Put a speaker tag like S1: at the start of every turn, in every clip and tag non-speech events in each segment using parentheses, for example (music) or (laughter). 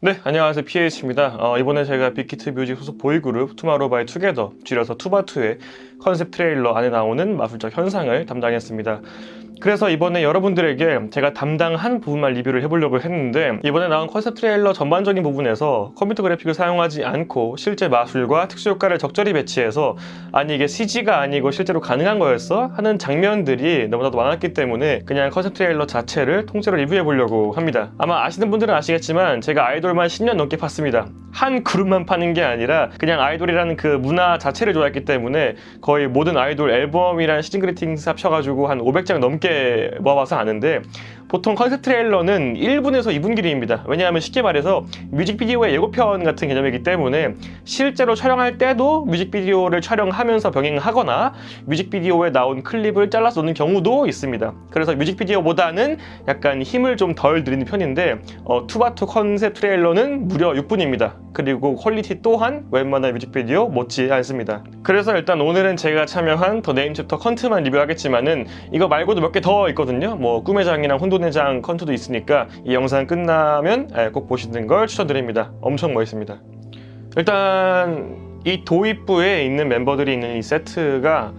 S1: 네, 안녕하세요. PH입니다. 어, 이번에 제가 빅히트 뮤직 소속 보이그룹 투마로우 바이 투게더, 줄여서 투바투의 컨셉 트레일러 안에 나오는 마술적 현상을 담당했습니다. 그래서 이번에 여러분들에게 제가 담당한 부분만 리뷰를 해보려고 했는데 이번에 나온 컨셉 트레일러 전반적인 부분에서 컴퓨터 그래픽을 사용하지 않고 실제 마술과 특수 효과를 적절히 배치해서 아니 이게 CG가 아니고 실제로 가능한 거였어? 하는 장면들이 너무나도 많았기 때문에 그냥 컨셉 트레일러 자체를 통째로 리뷰해 보려고 합니다. 아마 아시는 분들은 아시겠지만 제가 아이돌만 10년 넘게 팠습니다. 한 그룹만 파는 게 아니라 그냥 아이돌이라는 그 문화 자체를 좋아했기 때문에 거의 모든 아이돌 앨범이란 시즌 그리팅스 합쳐가지고 한 500장 넘게 모아봐서 아는데 보통 컨셉 트레일러는 1분에서 2분 길이입니다. 왜냐하면 쉽게 말해서 뮤직비디오의 예고편 같은 개념이기 때문에 실제로 촬영할 때도 뮤직비디오를 촬영하면서 병행하거나 뮤직비디오에 나온 클립을 잘라서 넣는 경우도 있습니다. 그래서 뮤직비디오보다는 약간 힘을 좀 덜 들이는 편인데 어, 투바투 컨셉 트레일러는 무려 6분입니다. 그리고 퀄리티 또한 웬만한 뮤직비디오 못지 않습니다. 그래서 일단 오늘은 제가 참여한 더 네임 챕터 컨트만 리뷰하겠지만은 이거 말고도 몇 개 더 있거든요. 뭐 꿈의 장이랑 혼돈 의장 컨트도 있으니까 이 영상 끝나면 예, 꼭 보시는 걸 추천드립니다. 엄청 멋있습니다. 일단 이 도입부에 있는 멤버들이 있는 이 세트가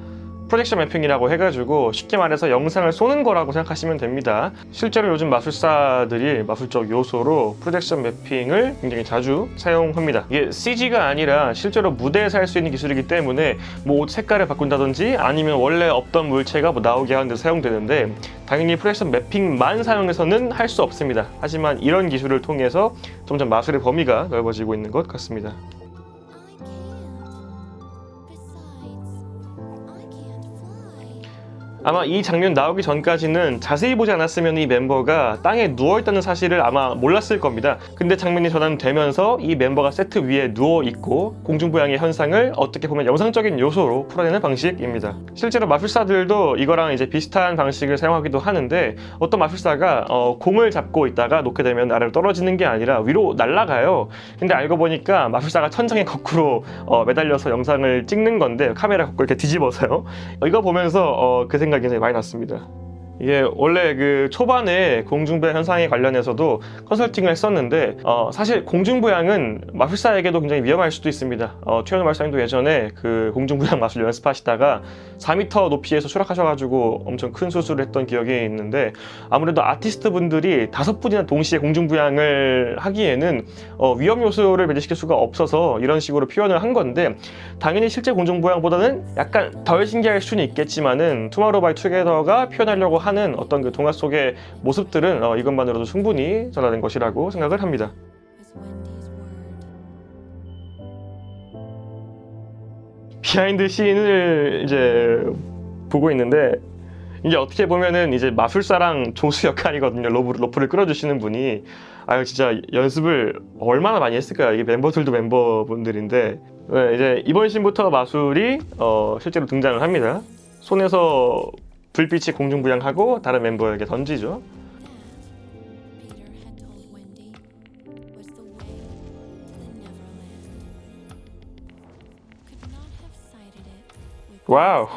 S1: 프로젝션 매핑이라고 해가지고 쉽게 말해서 영상을 쏘는 거라고 생각하시면 됩니다. 실제로 요즘 마술사들이 마술적 요소로 프로젝션 매핑을 굉장히 자주 사용합니다. 이게 CG가 아니라 실제로 무대에서 할 수 있는 기술이기 때문에 뭐 옷 색깔을 바꾼다든지 아니면 원래 없던 물체가 뭐 나오게 하는 데 사용되는데 당연히 프로젝션 매핑만 사용해서는 할 수 없습니다. 하지만 이런 기술을 통해서 점점 마술의 범위가 넓어지고 있는 것 같습니다. 아마 이 장면 나오기 전까지는 자세히 보지 않았으면 이 멤버가 땅에 누워있다는 사실을 아마 몰랐을 겁니다. 근데 장면이 전환되면서 이 멤버가 세트 위에 누워있고 공중부양의 현상을 어떻게 보면 영상적인 요소로 풀어내는 방식입니다. 실제로 마술사들도 이거랑 이제 비슷한 방식을 사용하기도 하는데 어떤 마술사가 어, 공을 잡고 있다가 놓게 되면 아래로 떨어지는 게 아니라 위로 날아가요. 근데 알고 보니까 마술사가 천장에 거꾸로 어, 매달려서 영상을 찍는 건데 카메라 거꾸로 이렇게 뒤집어서요. 이거 보면서 어, 그 생각 이 굉장히 많이 났습니다. 이게 원래 그 초반에 공중부양 현상에 관련해서도 컨설팅을 했었는데 어, 사실 공중부양은 마술사에게도 굉장히 위험할 수도 있습니다. 어, 최현우 말사님도 예전에 그 공중부양 마술 연습하시다가 4m 높이에서 추락하셔가지고 엄청 큰 수술을 했던 기억이 있는데 아무래도 아티스트 분들이 다섯 분이나 동시에 공중부양을 하기에는 어, 위험 요소를 배제시킬 수가 없어서 이런 식으로 표현을 한 건데 당연히 실제 공중부양보다는 약간 덜 신기할 수는 있겠지만은 투마로우 바이 투게더가 표현하려고 하는 어떤 그 동화 속의 모습들은 어, 이것만으로도 충분히 전화된 것이라고 생각을 합니다. 비하인드 씬을 이제 보고 있는데 이게 어떻게 보면은 이제 마술사랑 조수 역할이거든요. 로프, 로프를 끌어주시는 분이 아유 진짜 연습을 얼마나 많이 했을까요? 이게 멤버들도 멤버분들인데 네, 이제 이번 씬부터 마술이 어, 실제로 등장을 합니다. 손에서 불빛이 공중부양하고 다른 멤버에게 던지죠. 와우.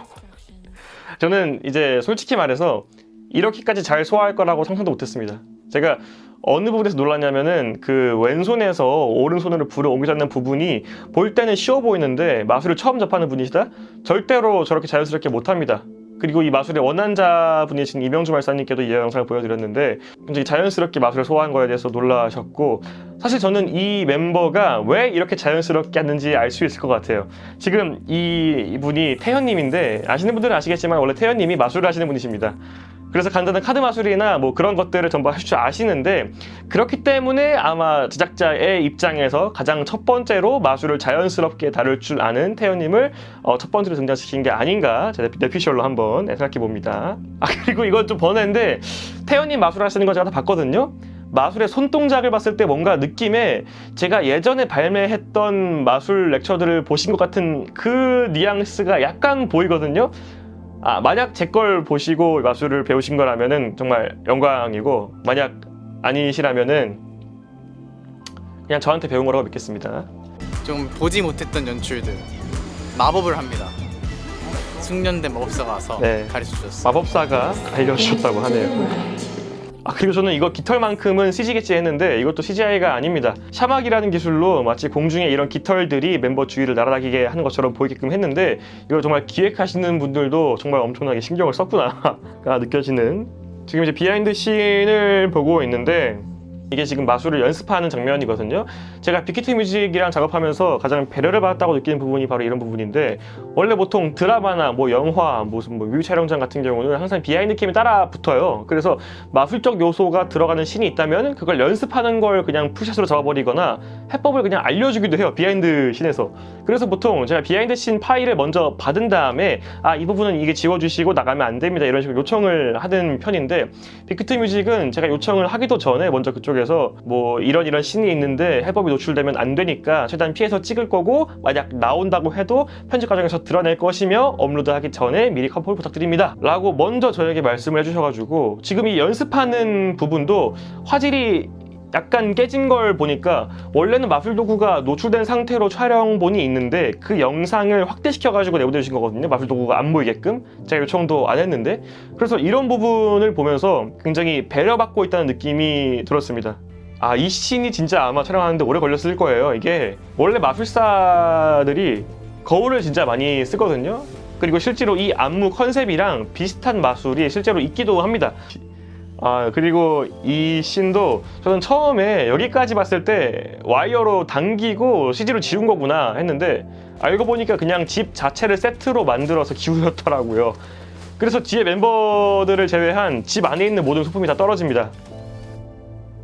S1: 저는 이제 솔직히 말해서 이렇게까지 잘 소화할 거라고 상상도 못했습니다. 제가 어느 부분에서 놀랐냐면은 그 왼손에서 오른손으로 불을 옮겨 잡는 부분이 볼 때는 쉬워 보이는데 마술을 처음 접하는 분이시다? 절대로 저렇게 자연스럽게 못합니다. 그리고 이 마술의 원한자 분이신 이명주 말사님께도 이 영상을 보여드렸는데 굉장히 자연스럽게 마술을 소화한 거에 대해서 놀라셨고 사실 저는 이 멤버가 왜 이렇게 자연스럽게 하는지 알 수 있을 것 같아요. 지금 이 이분이 태현님인데 아시는 분들은 아시겠지만 원래 태현님이 마술을 하시는 분이십니다. 그래서 간단한 카드 마술이나 뭐 그런 것들을 전부 하실 줄 아시는데 그렇기 때문에 아마 제작자의 입장에서 가장 첫 번째로 마술을 자연스럽게 다룰 줄 아는 태연님을 어, 첫 번째로 등장시킨 게 아닌가 제 내피셜로 한번 생각해 봅니다. 아 그리고 이건 좀 번외인데 태연님 마술 하시는 거 제가 다 봤거든요. 마술의 손동작을 봤을 때 뭔가 느낌에 제가 예전에 발매했던 마술 렉처들을 보신 것 같은 그 뉘앙스가 약간 보이거든요. 아, 만약 제 걸 보시고 마술을 배우신 거라면은 정말 영광이고 만약 아니시라면은 그냥 저한테 배운 거라고 믿겠습니다.
S2: 좀 보지 못했던 연출들 마법을 합니다. 숙련된 마법사가 와서
S1: 네.
S2: 가르쳐 주셨어요.
S1: 마법사가 알려주셨다고 하네요. 아 그리고 저는 이거 깃털만큼은 CG겠지 했는데 이것도 CGI가 아닙니다. 샤막이라는 기술로 마치 공중에 이런 깃털들이 멤버 주위를 날아다니게 하는 것처럼 보이게끔 했는데 이걸 정말 기획하시는 분들도 정말 엄청나게 신경을 썼구나가 (laughs) 느껴지는 지금 이제 비하인드 씬을 보고 있는데 이게 지금 마술을 연습하는 장면이거든요. 제가 빅히트 뮤직이랑 작업하면서 가장 배려를 받았다고 느끼는 부분이 바로 이런 부분인데 원래 보통 드라마나 뭐 영화 무슨 뭐 뮤비 촬영장 같은 경우는 항상 비하인드 캠이 따라 붙어요. 그래서 마술적 요소가 들어가는 신이 있다면 그걸 연습하는 걸 그냥 풀샷으로 잡아버리거나 해법을 그냥 알려주기도 해요. 비하인드 신에서. 그래서 보통 제가 비하인드 신 파일을 먼저 받은 다음에 아 이 부분은 이게 지워주시고 나가면 안 됩니다 이런 식으로 요청을 하는 편인데 빅히트 뮤직은 제가 요청을 하기도 전에 먼저 그쪽에 서 뭐 이런 이런 신이 있는데 해법이 노출되면 안 되니까 최대한 피해서 찍을 거고 만약 나온다고 해도 편집 과정에서 드러낼 것이며 업로드하기 전에 미리 컨펌 부탁드립니다. 라고 먼저 저에게 말씀을 해주셔가지고 지금 이 연습하는 부분도 화질이 약간 깨진 걸 보니까 원래는 마술 도구가 노출된 상태로 촬영본이 있는데 그 영상을 확대시켜 가지고 내보내주신 거거든요. 마술 도구가 안 보이게끔 제가 요청도 안 했는데 그래서 이런 부분을 보면서 굉장히 배려받고 있다는 느낌이 들었습니다. 아, 이 씬이 진짜 아마 촬영하는데 오래 걸렸을 거예요. 이게 원래 마술사들이 거울을 진짜 많이 쓰거든요. 그리고 실제로 이 안무 컨셉이랑 비슷한 마술이 실제로 있기도 합니다. 아 그리고 이 씬도 저는 처음에 여기까지 봤을 때 와이어로 당기고 CG로 지운 거구나 했는데 알고 보니까 그냥 집 자체를 세트로 만들어서 기울였더라고요. 그래서 뒤에 멤버들을 제외한 집 안에 있는 모든 소품이 다 떨어집니다.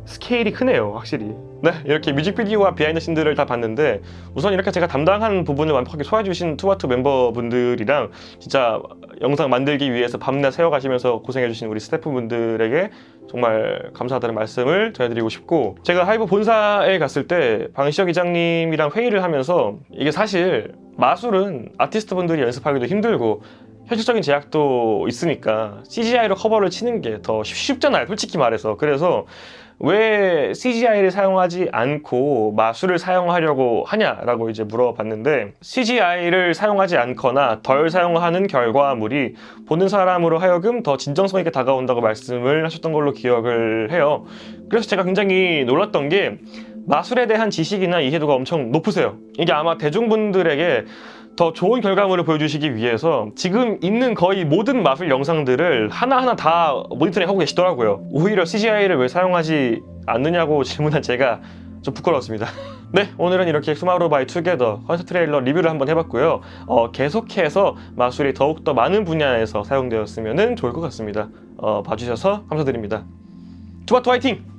S1: 스케일이 크네요, 확실히. 네, 이렇게 뮤직비디오와 비하인드 씬들을 다 봤는데 우선 이렇게 제가 담당한 부분을 완벽하게 소화해주신 투바투 멤버분들이랑 진짜 영상 만들기 위해서 밤낮 새워가시면서 고생해주신 우리 스태프분들에게 정말 감사하다는 말씀을 전해드리고 싶고 제가 하이브 본사에 갔을 때 방시혁 이장님이랑 회의를 하면서 이게 사실 마술은 아티스트분들이 연습하기도 힘들고 현실적인 제약도 있으니까 CGI로 커버를 치는 게 더 쉽잖아요 솔직히 말해서. 그래서 왜 CGI를 사용하지 않고 마술을 사용하려고 하냐라고 이제 물어봤는데 CGI를 사용하지 않거나 덜 사용하는 결과물이 보는 사람으로 하여금 더 진정성 있게 다가온다고 말씀을 하셨던 걸로 기억을 해요. 그래서 제가 굉장히 놀랐던 게 마술에 대한 지식이나 이해도가 엄청 높으세요. 이게 아마 대중분들에게 더 좋은 결과물을 보여주시기 위해서 지금 있는 거의 모든 마술 영상들을 하나하나 다 모니터링 하고 계시더라고요. 오히려 CGI를 왜 사용하지 않느냐고 질문한 제가 좀 부끄러웠습니다. (laughs) 네, 오늘은 이렇게 투마로우 바이 투게더 컨셉 트 레일러 리뷰를 한번 해봤고요. 어, 계속해서 마술이 더욱더 많은 분야에서 사용되었으면 좋을 것 같습니다. 어, 봐주셔서 감사드립니다. 투바투 화이팅!